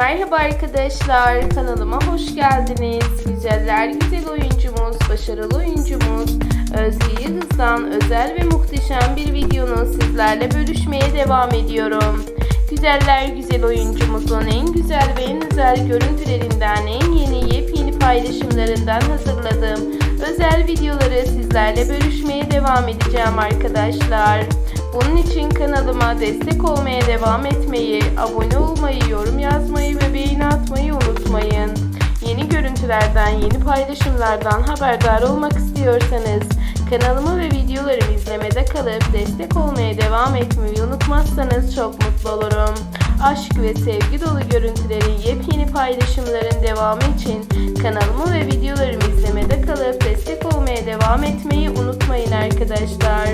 Merhaba arkadaşlar, kanalıma hoş geldiniz. Güzeller güzel oyuncumuz, başarılı oyuncumuz Özge Yıldız'dan özel ve muhteşem bir videonu sizlerle bölüşmeye devam ediyorum. Güzeller güzel oyuncumuzun en güzel ve en özel görüntülerinden, en yeni yepyeni paylaşımlarından hazırladığım özel videoları sizlerle bölüşmeye devam edeceğim arkadaşlar. Bunun için kanalıma destek olmaya devam etmeyi, abone olmayı, yorum yazmayı ve beğeni atmayı unutmayın. Yeni görüntülerden, yeni paylaşımlardan haberdar olmak istiyorsanız kanalımı ve videolarımı izlemede kalıp destek olmaya devam etmeyi unutmazsanız çok mutlu olurum. Aşk ve sevgi dolu görüntülerin yepyeni paylaşımların devamı için kanalımı ve videolarımı izlemede kalıp destek olmaya devam etmeyi unutmayın arkadaşlar.